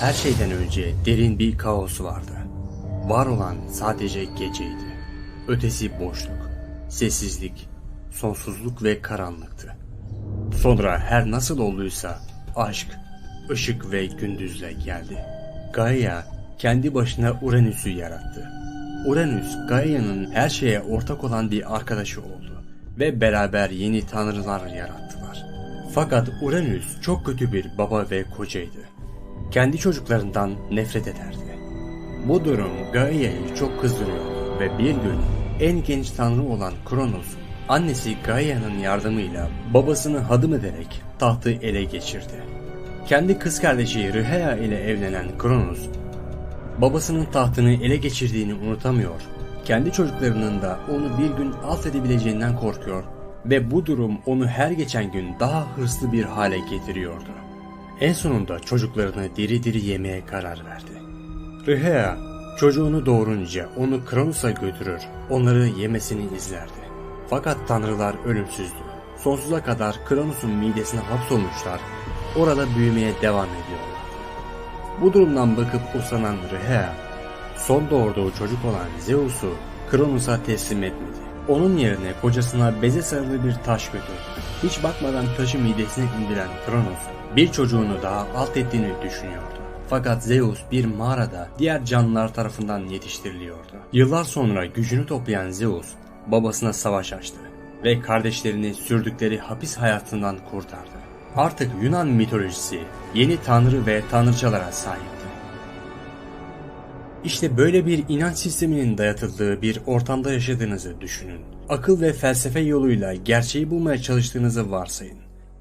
Her şeyden önce derin bir kaos vardı. Var olan sadece geceydi. Ötesi boşluk, sessizlik, sonsuzluk ve karanlıktı. Sonra her nasıl olduysa aşk, ışık ve gündüzle geldi. Gaia kendi başına Uranüs'ü yarattı. Uranüs, Gaia'nın her şeye ortak olan bir arkadaşı oldu ve beraber yeni tanrılar yarattılar. Fakat Uranüs çok kötü bir baba ve kocaydı. Kendi çocuklarından nefret ederdi. Bu durum Gaia'yı çok kızdırıyordu ve bir gün en genç tanrı olan Kronos, annesi Gaia'nın yardımıyla babasını hadım ederek tahtı ele geçirdi. Kendi kız kardeşi Rhea ile evlenen Kronos, babasının tahtını ele geçirdiğini unutamıyor, kendi çocuklarının da onu bir gün alt edebileceğinden korkuyor ve bu durum onu her geçen gün daha hırslı bir hale getiriyordu. En sonunda çocuklarını diri diri yemeye karar verdi. Rhea çocuğunu doğurunca onu Kronos'a götürür, onları yemesini izlerdi. Fakat tanrılar ölümsüzdü. Sonsuza kadar Kronos'un midesine hapsolmuşlar, orada büyümeye devam ediyorlardı. Bu durumdan bakıp usanan Rhea, son doğurduğu çocuk olan Zeus'u Kronos'a teslim etmedi. Onun yerine kocasına beze sarılı bir taş götürdü. Hiç bakmadan taşı midesine indiren Kronos, bir çocuğunu daha alt ettiğini düşünüyordu. Fakat Zeus bir mağarada diğer canlılar tarafından yetiştiriliyordu. Yıllar sonra gücünü toplayan Zeus babasına savaş açtı ve kardeşlerini sürdükleri hapis hayatından kurtardı. Artık Yunan mitolojisi yeni tanrı ve tanrıçalara sahipti. İşte böyle bir inanç sisteminin dayatıldığı bir ortamda yaşadığınızı düşünün. Akıl ve felsefe yoluyla gerçeği bulmaya çalıştığınızı varsayın.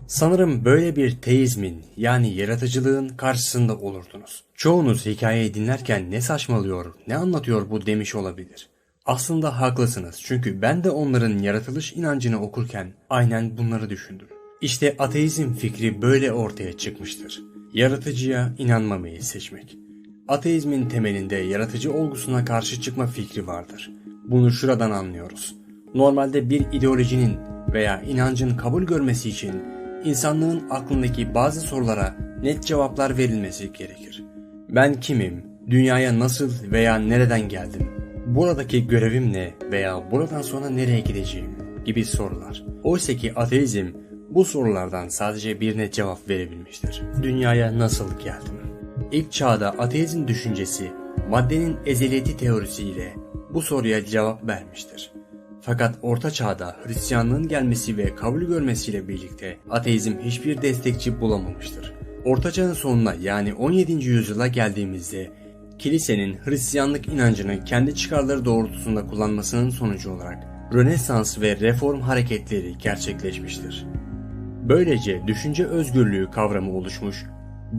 Sanırım böyle bir teizmin yani yaratıcılığın karşısında olurdunuz. Çoğunuz hikayeyi dinlerken ne saçmalıyor, ne anlatıyor bu demiş olabilir. Aslında haklısınız çünkü ben de onların yaratılış inancını okurken aynen bunları düşündüm. İşte ateizm fikri böyle ortaya çıkmıştır. Yaratıcıya inanmamayı seçmek. Ateizmin temelinde yaratıcı olgusuna karşı çıkma fikri vardır. Bunu şuradan anlıyoruz. Normalde bir ideolojinin veya inancın kabul görmesi için insanlığın aklındaki bazı sorulara net cevaplar verilmesi gerekir. Ben kimim? Dünyaya nasıl veya nereden geldim? Buradaki görevim ne veya buradan sonra nereye gideceğim gibi sorular. Oysa ki ateizm bu sorulardan sadece birine cevap verebilmiştir. Dünyaya nasıl geldim? İlk çağda ateizm düşüncesi maddenin ezeliyeti teorisiyle bu soruya cevap vermiştir. Fakat Orta Çağ'da Hristiyanlığın gelmesi ve kabul görmesiyle birlikte ateizm hiçbir destekçi bulamamıştır. Orta Çağ'ın sonuna yani 17. yüzyıla geldiğimizde kilisenin Hristiyanlık inancını kendi çıkarları doğrultusunda kullanmasının sonucu olarak Rönesans ve Reform hareketleri gerçekleşmiştir. Böylece düşünce özgürlüğü kavramı oluşmuş,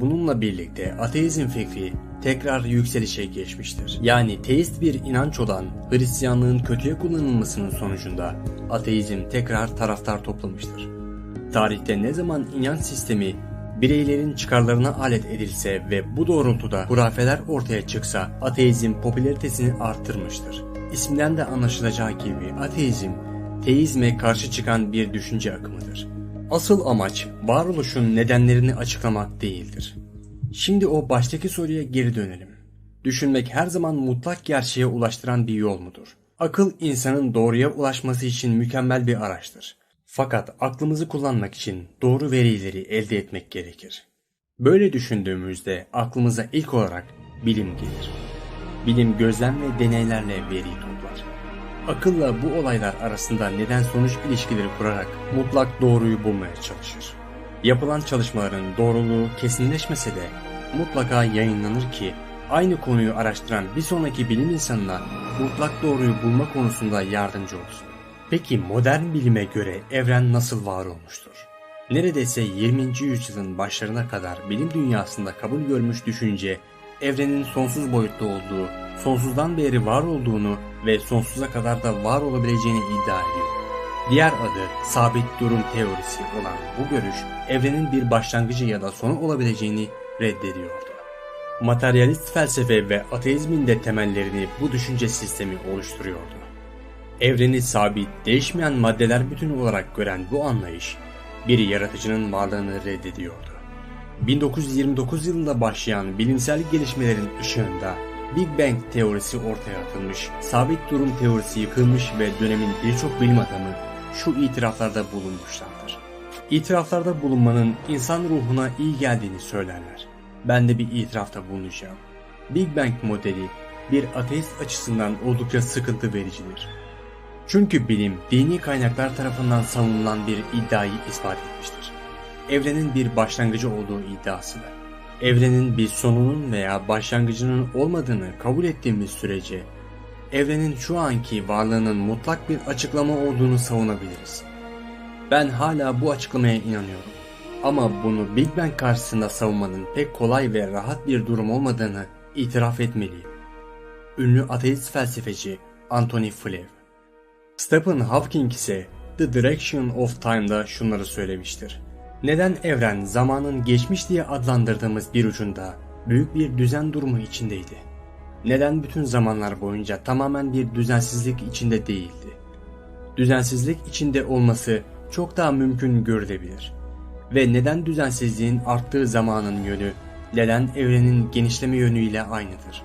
bununla birlikte ateizm fikri tekrar yükselişe geçmiştir. Yani teist bir inanç olan Hristiyanlığın kötüye kullanılmasının sonucunda ateizm tekrar taraftar toplamıştır. Tarihte ne zaman inanç sistemi bireylerin çıkarlarına alet edilse ve bu doğrultuda hurafeler ortaya çıksa ateizm popülaritesini arttırmıştır. İsminden de anlaşılacağı gibi ateizm, teizme karşı çıkan bir düşünce akımıdır. Asıl amaç varoluşun nedenlerini açıklamak değildir. Şimdi o baştaki soruya geri dönelim. Düşünmek her zaman mutlak gerçeğe ulaştıran bir yol mudur? Akıl insanın doğruya ulaşması için mükemmel bir araçtır. Fakat aklımızı kullanmak için doğru verileri elde etmek gerekir. Böyle düşündüğümüzde aklımıza ilk olarak bilim gelir. Bilim gözlem ve deneylerle veri toplar. Akılla bu olaylar arasında neden sonuç ilişkileri kurarak mutlak doğruyu bulmaya çalışır. Yapılan çalışmaların doğruluğu kesinleşmese de mutlaka yayınlanır ki aynı konuyu araştıran bir sonraki bilim insanına mutlak doğruyu bulma konusunda yardımcı olsun. Peki modern bilime göre evren nasıl var olmuştur? Neredeyse 20. yüzyılın başlarına kadar bilim dünyasında kabul görmüş düşünce, evrenin sonsuz boyutta olduğu, sonsuzdan beri var olduğunu ve sonsuza kadar da var olabileceğini iddia ediyor. Diğer adı sabit durum teorisi olan bu görüş, evrenin bir başlangıcı ya da sonu olabileceğini reddediyordu. Materyalist felsefe ve ateizmin de temellerini bu düşünce sistemi oluşturuyordu. Evreni sabit, değişmeyen maddeler bütünü olarak gören bu anlayış, bir yaratıcının varlığını reddediyordu. 1929 yılında başlayan bilimsel gelişmelerin ışığında Big Bang teorisi ortaya atılmış, sabit durum teorisi yıkılmış ve dönemin birçok bilim adamı şu itiraflarda bulunmuşlardır. İtiraflarda bulunmanın insan ruhuna iyi geldiğini söylerler. Ben de bir itirafta bulunacağım. Big Bang modeli bir ateist açısından oldukça sıkıntı vericidir. Çünkü bilim dini kaynaklar tarafından savunulan bir iddiayı ispat etmiştir. Evrenin bir başlangıcı olduğu iddiasıdır. Evrenin bir sonunun veya başlangıcının olmadığını kabul ettiğimiz sürece evrenin şu anki varlığının mutlak bir açıklama olduğunu savunabiliriz. Ben hala bu açıklamaya inanıyorum. Ama bunu Big Bang karşısında savunmanın pek kolay ve rahat bir durum olmadığını itiraf etmeliyim. Ünlü ateist felsefeci Anthony Flew. Stephen Hawking ise The Direction of Time'da şunları söylemiştir. Neden evren zamanın geçmiş diye adlandırdığımız bir ucunda büyük bir düzen durumu içindeydi? Neden bütün zamanlar boyunca tamamen bir düzensizlik içinde değildi? Düzensizlik içinde olması çok daha mümkün görülebilir. Ve neden düzensizliğin arttığı zamanın yönü, neden evrenin genişleme yönüyle aynıdır?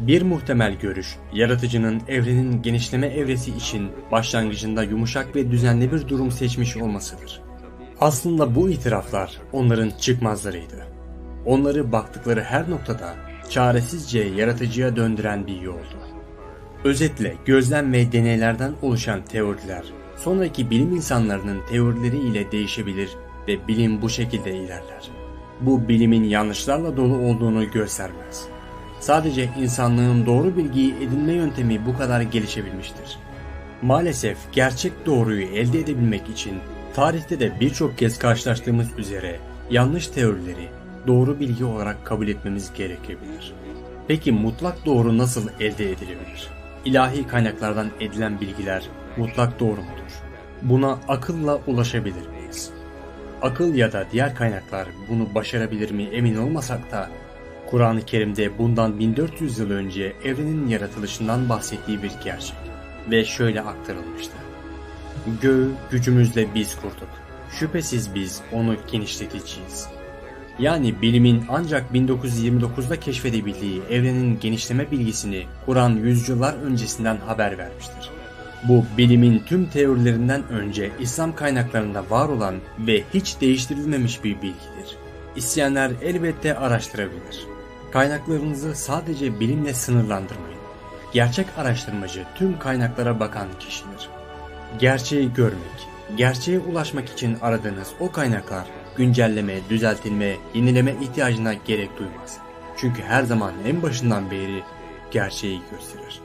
Bir muhtemel görüş, yaratıcının evrenin genişleme evresi için başlangıcında yumuşak ve düzenli bir durum seçmiş olmasıdır. Aslında bu itiraflar onların çıkmazlarıydı. Onları baktıkları her noktada çaresizce yaratıcıya döndüren bir yoldu. Özetle gözlem ve deneylerden oluşan teoriler sonraki bilim insanlarının teorileri ile değişebilir ve bilim bu şekilde ilerler. Bu bilimin yanlışlarla dolu olduğunu göstermez. Sadece insanlığın doğru bilgiyi edinme yöntemi bu kadar gelişebilmiştir. Maalesef gerçek doğruyu elde edebilmek için tarihte de birçok kez karşılaştığımız üzere yanlış teorileri doğru bilgi olarak kabul etmemiz gerekebilir. Peki mutlak doğru nasıl elde edilebilir? İlahi kaynaklardan edilen bilgiler mutlak doğru mudur? Buna akılla ulaşabilir miyiz? Akıl ya da diğer kaynaklar bunu başarabilir mi emin olmasak da Kur'an-ı Kerim'de bundan 1400 yıl önce evrenin yaratılışından bahsettiği bir gerçek ve şöyle aktarılmıştı. Göğü gücümüzle biz kurduk. Şüphesiz biz onu genişleteceğiz. Yani bilimin ancak 1929'da keşfedebildiği evrenin genişleme bilgisini Kur'an yüzyıllar öncesinden haber vermiştir. Bu bilimin tüm teorilerinden önce İslam kaynaklarında var olan ve hiç değiştirilmemiş bir bilgidir. İsteyenler elbette araştırabilir. Kaynaklarınızı sadece bilimle sınırlandırmayın. Gerçek araştırmacı tüm kaynaklara bakan kişidir. Gerçeği görmek, gerçeğe ulaşmak için aradığınız o kaynaklar güncelleme, düzeltilme, yenileme ihtiyacına gerek duymaz. Çünkü her zaman en başından beri gerçeği gösterir.